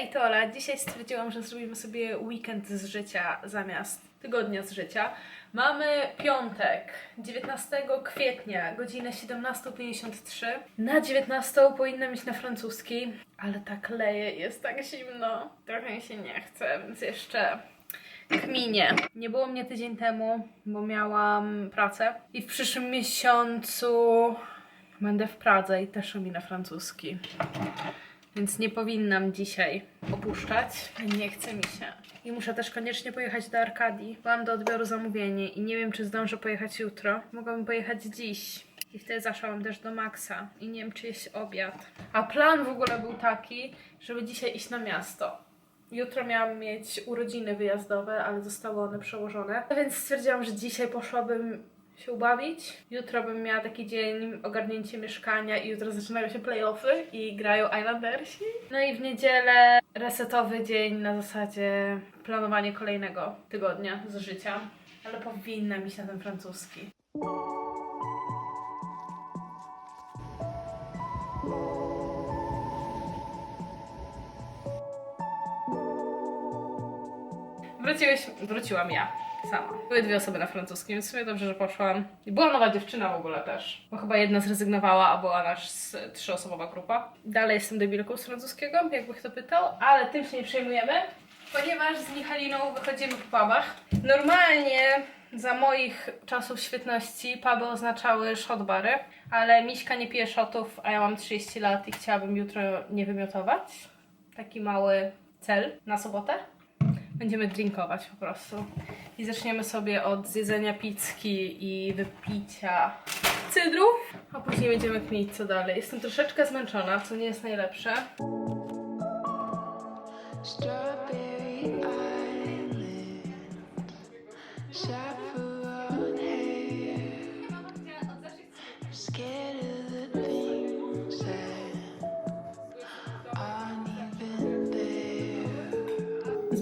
Hej, to Ola. Dzisiaj stwierdziłam, że zrobimy sobie weekend z życia zamiast tygodnia z życia. Mamy piątek, 19 kwietnia, godzinę 17.53. Na 19 powinna mieć na francuski, ale tak leje, jest tak zimno. Trochę mi się nie chce, więc jeszcze kminie. Nie było mnie tydzień temu, bo miałam pracę. I w przyszłym miesiącu będę w Pradze i też robię na francuski. Więc nie powinnam dzisiaj opuszczać. Nie chce mi się. I muszę też koniecznie pojechać do Arkadii. Mam do odbioru zamówienie i nie wiem, czy zdążę pojechać jutro. Mogłabym pojechać dziś. I wtedy zaszłam też do Maxa. I nie wiem, czy jeść obiad. A plan w ogóle był taki, żeby dzisiaj iść na miasto. Jutro miałam mieć urodziny wyjazdowe, ale zostały one przełożone. Więc stwierdziłam, że dzisiaj poszłabym się ubawić. Jutro bym miała taki dzień ogarnięcie mieszkania i jutro zaczynają się playoffy i grają Islandersi. No i w niedzielę resetowy dzień na zasadzie planowanie kolejnego tygodnia z życia. Ale powinna mi się na ten francuski. Wróciłeś, wróciłam ja sama. Były dwie osoby na francuskim, więc w sumie dobrze, że poszłam. I była nowa dziewczyna w ogóle też. Bo chyba jedna zrezygnowała, a była nasz trzyosobowa grupa. Dalej jestem debilką z francuskiego, jakby kto pytał, ale tym się nie przejmujemy, ponieważ z Michaliną wychodzimy po pubach. Normalnie za moich czasów świetności puby oznaczały shotbary, ale Miśka nie pije shotów, a ja mam 30 lat i chciałabym jutro nie wymiotować. Taki mały cel na sobotę. Będziemy drinkować po prostu. I zaczniemy sobie od zjedzenia pizzki i wypicia cydru, a później będziemy kminić co dalej. Jestem troszeczkę zmęczona, co nie jest najlepsze. Strawberry Island,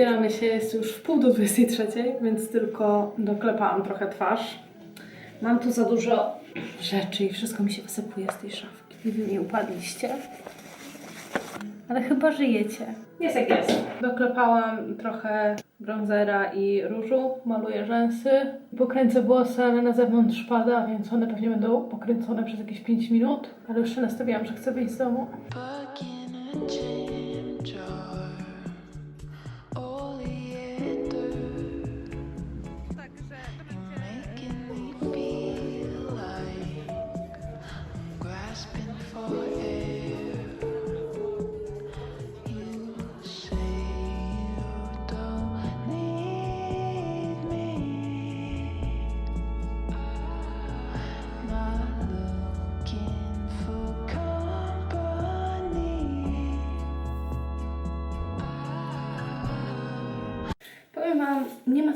Zbieramy się, jest już w pół do 23, więc tylko doklepałam trochę twarz. Mam tu za dużo rzeczy i wszystko mi się wysypuje z tej szafki. Nie upadliście. Ale chyba żyjecie. Jest jak jest. Doklepałam trochę bronzera i różu, maluję rzęsy. Pokręcę włosy, ale na zewnątrz pada, więc one pewnie będą pokręcone przez jakieś 5 minut. Ale już się nastawiłam, że chcę wyjść z domu.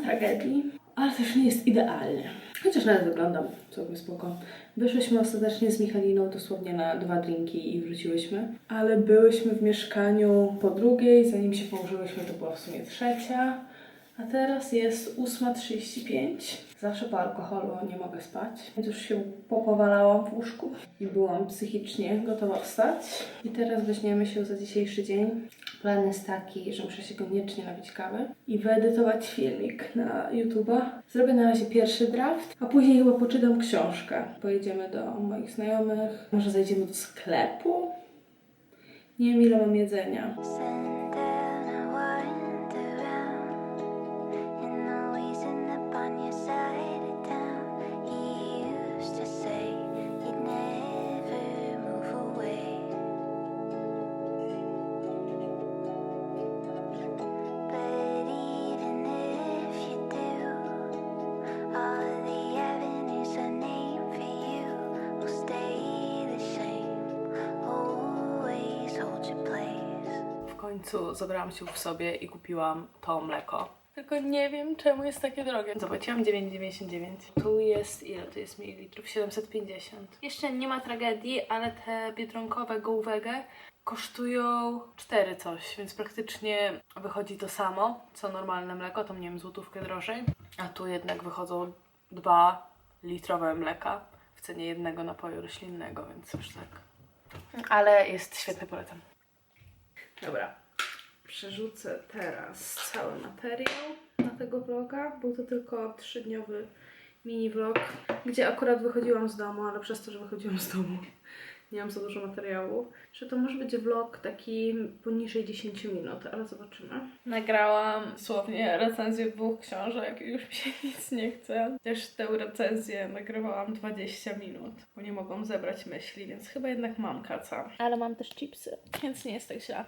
Tragedii, ale też nie jest idealnie. Chociaż nawet wyglądam całkiem spoko. Wyszłyśmy ostatecznie z Michaliną dosłownie na dwa drinki i wróciłyśmy. Ale byłyśmy w mieszkaniu po drugiej, zanim się położyłyśmy to była w sumie trzecia. A teraz jest 8.35. Zawsze po alkoholu nie mogę spać, więc już się popowalałam w łóżku i byłam psychicznie gotowa wstać. I teraz weźmiemy się za dzisiejszy dzień. Plan jest taki, że muszę się koniecznie napić kawy i wyedytować filmik na YouTube'a. Zrobię na razie pierwszy draft, a później chyba poczytam książkę. Pojedziemy do moich znajomych, może zajdziemy do sklepu. Nie wiem ile mam jedzenia. Końcu zabrałam się w sobie i kupiłam to mleko. Tylko nie wiem, czemu jest takie drogie. Zapłaciłam 9,99. Tu jest, ile tu jest mililitrów? 750. Jeszcze nie ma tragedii, ale te biedronkowe Gołwege kosztują 4 coś, więc praktycznie wychodzi to samo, co normalne mleko, to nie wiem, złotówkę drożej. A tu jednak wychodzą dwa litrowe mleka w cenie jednego napoju roślinnego, więc już tak. Ale jest świetny, polecam. Dobra. Przerzucę teraz cały materiał na tego vloga. Był to tylko trzydniowy mini vlog, gdzie akurat wychodziłam z domu, ale przez to, że wychodziłam z domu, nie mam za dużo materiału, że to może być vlog taki poniżej 10 minut, ale zobaczymy. Nagrałam dosłownie recenzję dwóch książek i już mi się nic nie chce. Też tę recenzję nagrywałam 20 minut, bo nie mogłam zebrać myśli, więc chyba jednak mam kaca. Ale mam też chipsy, więc nie jest tak źle.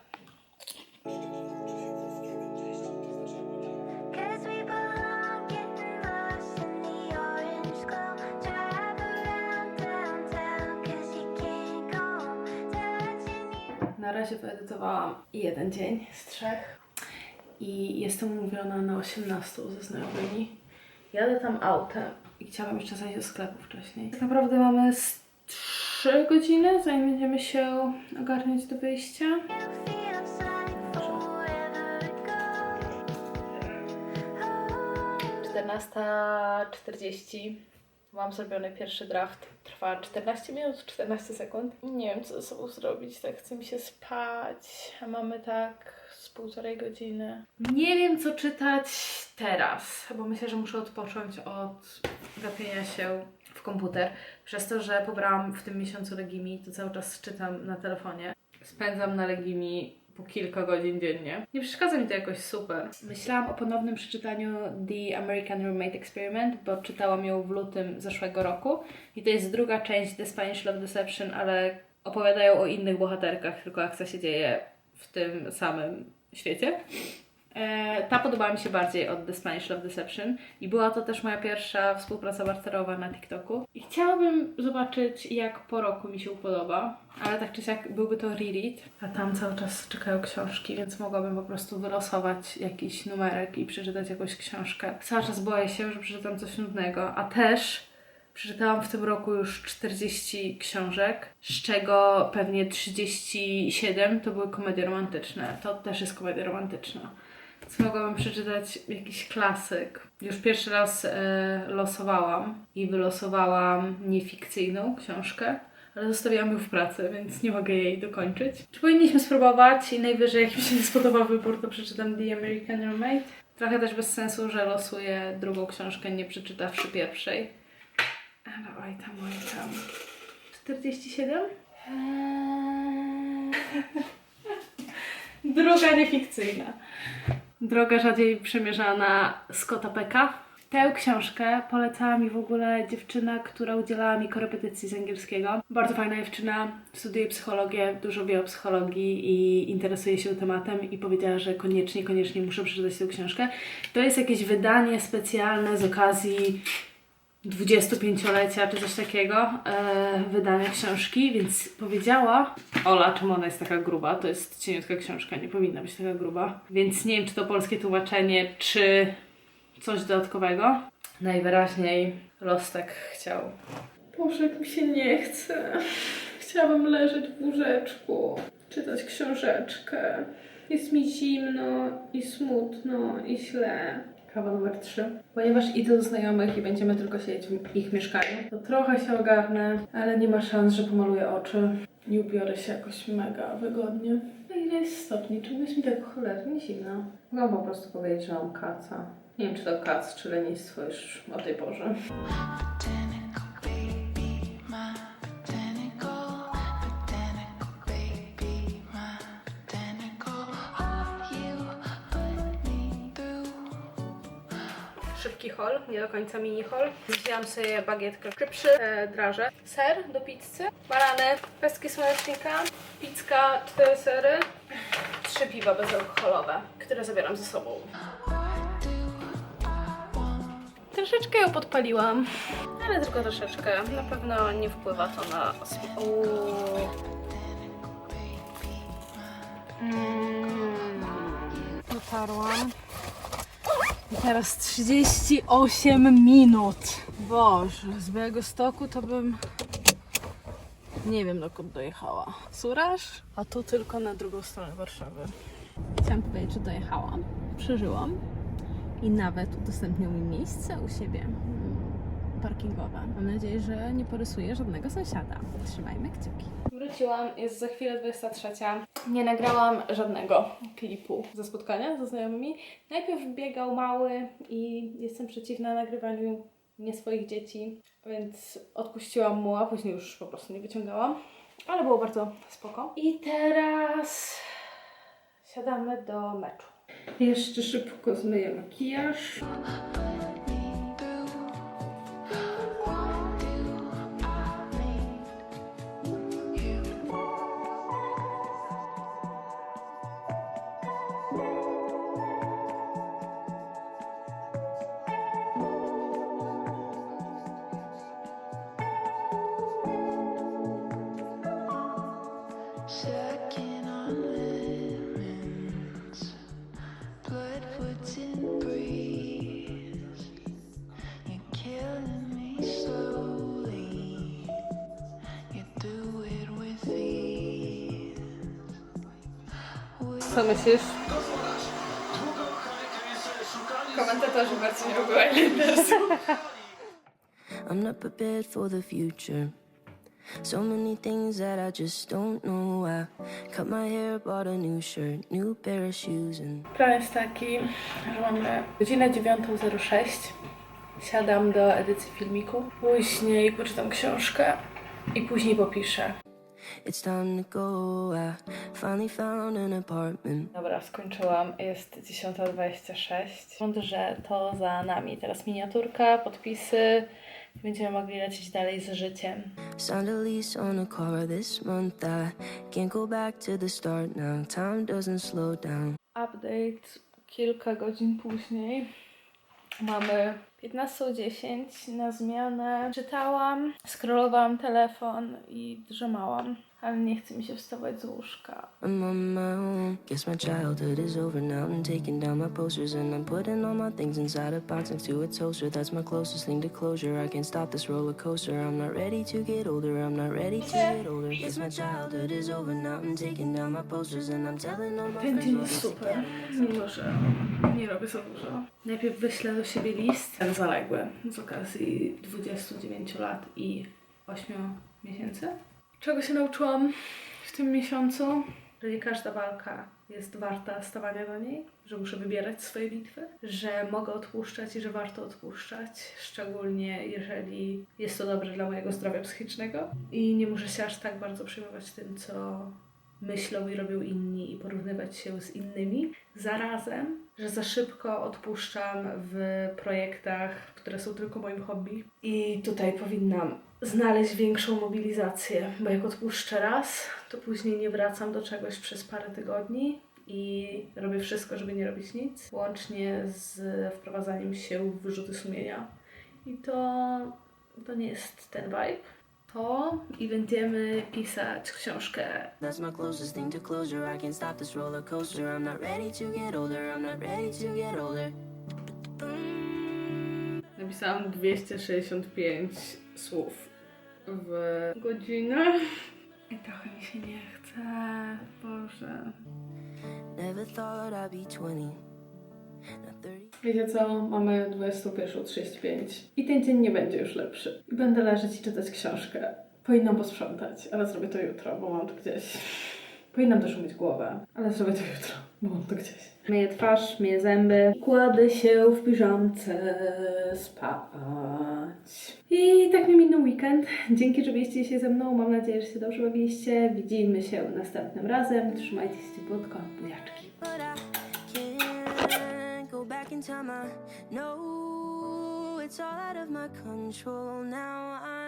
Na razie wyedytowałam jeden dzień z trzech i jestem umówiona na 18 ze znajomymi. Jadę tam autem i chciałam jeszcze zajść do sklepu wcześniej. Tak naprawdę mamy z 3 godziny, zanim będziemy się ogarniać do wyjścia. 14.40 Mam zrobiony pierwszy draft. Trwa 14 minut, 14 sekund. Nie wiem, co ze sobą zrobić. Tak chce mi się spać. A mamy tak z półtorej godziny. Nie wiem, co czytać teraz, bo myślę, że muszę odpocząć od gapienia się w komputer. Przez to, że pobrałam w tym miesiącu Legimi, to cały czas czytam na telefonie. Spędzam na Legimi po kilka godzin dziennie. Nie przeszkadza mi to jakoś super. Myślałam o ponownym przeczytaniu The American Roommate Experiment, bo czytałam ją w lutym zeszłego roku. I to jest druga część The Spanish Love Deception, ale opowiadają o innych bohaterkach, tylko akcja się dzieje w tym samym świecie. E, ta podobała mi się bardziej od The Spanish Love Deception i była to też moja pierwsza współpraca barterowa na TikToku. I chciałabym zobaczyć, jak po roku mi się podoba, ale tak czy siak byłby to reread. A tam cały czas czekają książki, więc mogłabym po prostu wylosować jakiś numerek i przeczytać jakąś książkę. Cały czas boję się, że przeczytam coś nudnego, a też Przeczytałam w tym roku już 40 książek, z czego pewnie 37 to były komedie romantyczne. To też jest komedia romantyczna. Mogłabym przeczytać jakiś klasyk. Już pierwszy raz e, losowałam i wylosowałam niefikcyjną książkę, ale zostawiłam ją w pracy, więc nie mogę jej dokończyć. Czy powinniśmy spróbować i najwyżej jak mi się nie spodoba wybór, to przeczytam The American Roommate. Trochę też bez sensu, że losuję drugą książkę, nie przeczytawszy pierwszej. Ale oj tam, oj tam. 47? Eee. Droga niefikcyjna. Droga rzadziej przemierzana Scotta Pecka. Tę książkę polecała mi w ogóle dziewczyna, która udzielała mi korepetycji z angielskiego. Bardzo fajna dziewczyna, studiuje psychologię, dużo wie o psychologii i interesuje się tematem i powiedziała, że koniecznie, koniecznie muszę przeczytać tę książkę. To jest jakieś wydanie specjalne z okazji 25-lecia czy coś takiego e, wydania książki, więc powiedziała Ola, czemu ona jest taka gruba, to jest cieniutka książka, nie powinna być taka gruba, więc nie wiem, czy to polskie tłumaczenie, czy coś dodatkowego. Najwyraźniej los tak chciał. Boże, mi się nie chce. Chciałabym leżeć w łóżeczku, czytać książeczkę. Jest mi zimno i smutno i źle. Kawa numer 3. Ponieważ idę do znajomych i będziemy tylko siedzieć w ich mieszkaniu, to trochę się ogarnę, ale nie ma szans, że pomaluję oczy. Nie ubiorę się jakoś mega wygodnie. A ile jest stopni? Czemu jest mi tak cholernie zimno? Mogę po prostu powiedzieć, że mam kaca. Nie wiem, czy to kac, czy lenistwo już o tej porze. Szybki haul, nie do końca mini haul. Wzięłam sobie bagietkę szybszy, e, draże, ser do pizzy, barany, pestki słonecznika, pizzka, cztery sery, trzy piwa bezalkoholowe, które zabieram ze sobą. Troszeczkę ją podpaliłam, ale tylko troszeczkę. Na pewno nie wpływa to na... Uuu. Mm. Dotarłam. I teraz 38 minut. Boże, z Białego Stoku to bym nie wiem dokąd dojechała. Suraż? A tu tylko na drugą stronę Warszawy. Chciałam powiedzieć, że dojechałam, przeżyłam i nawet udostępnił mi miejsce u siebie parkingowe. Mam nadzieję, że nie porysuję żadnego sąsiada. Trzymajmy kciuki. Wróciłam, jest za chwilę 23. nie nagrałam żadnego klipu ze spotkania ze znajomymi. Najpierw biegał mały i jestem przeciwna nagrywaniu nie swoich dzieci, więc odpuściłam mu, a później już po prostu nie wyciągałam. Ale było bardzo spoko. I teraz siadamy do meczu. Jeszcze szybko zmyję makijaż. Co myślisz? Komentatorzy bardzo nie lubią Islandersów. I'm not prepared for the future. So many things that I just don't know. I cut my hair, bought a new shirt, new pair of shoes, and Plan jest taki, że mamy godzinę 9.06. Siadam do edycji filmiku. Później poczytam książkę i później popiszę. it's time to go. I finally found an apartment. Dobra, skończyłam. Jest 10.26. Sądzę, że to za nami. Teraz miniaturka, podpisy. Będziemy mogli lecieć dalej z życiem. Signed a lease on a car this month. I can't go back to the start now. Time doesn't slow down. Update kilka godzin później. Mamy 15.10 na zmianę. Czytałam, scrollowałam telefon i drzemałam, ale nie chce mi się wstawać z łóżka. I'm on my own. Guess my childhood is over now. I'm taking down my posters and I'm putting all my things inside a box next to a toaster. That's my closest thing to closure. I can't stop this roller coaster. I'm not ready to get older. I'm not ready to get older. Guess my childhood is over now. I'm taking down my posters and I'm telling all my friends what jest super, mimo że nie robię za dużo. Najpierw wyślę do siebie list, ten zaległy, z okazji 29 lat i 8 miesięcy. Czego się nauczyłam w tym miesiącu? Że nie każda walka jest warta stawania do niej, że muszę wybierać swoje bitwy, że mogę odpuszczać i że warto odpuszczać, szczególnie jeżeli jest to dobre dla mojego zdrowia psychicznego i nie muszę się aż tak bardzo przejmować tym, co myślą i robią inni i porównywać się z innymi. Zarazem, że za szybko odpuszczam w projektach, które są tylko moim hobby. I tutaj powinnam znaleźć większą mobilizację, bo jak odpuszczę raz, to później nie wracam do czegoś przez parę tygodni i robię wszystko, żeby nie robić nic, łącznie z wprowadzaniem się w wyrzuty sumienia. I to, to nie jest ten vibe. To i będziemy pisać książkę That's my closest thing to closure. I can't stop this roller coaster. I'm not ready to get older. I'm not ready to get older. Napisałam 265 słów w godzinę. I trochę mi się nie chce. Boże. Never thought I'd be 20. Not 30. Wiecie co? Mamy 21.35 i ten dzień nie będzie już lepszy. I będę leżeć i czytać książkę. Powinnam posprzątać, ale zrobię to jutro, bo mam to gdzieś. Powinnam też umyć głowę, ale zrobię to jutro, bo mam to gdzieś. Myję twarz, myję zęby, kładę się w piżamce spać. I tak mi minął weekend. Dzięki, że byliście się ze mną. Mam nadzieję, że się dobrze bawiliście. Widzimy się następnym razem. Trzymajcie się ciepłotko. Buziaczki. In time. I know it's all out of my control now. I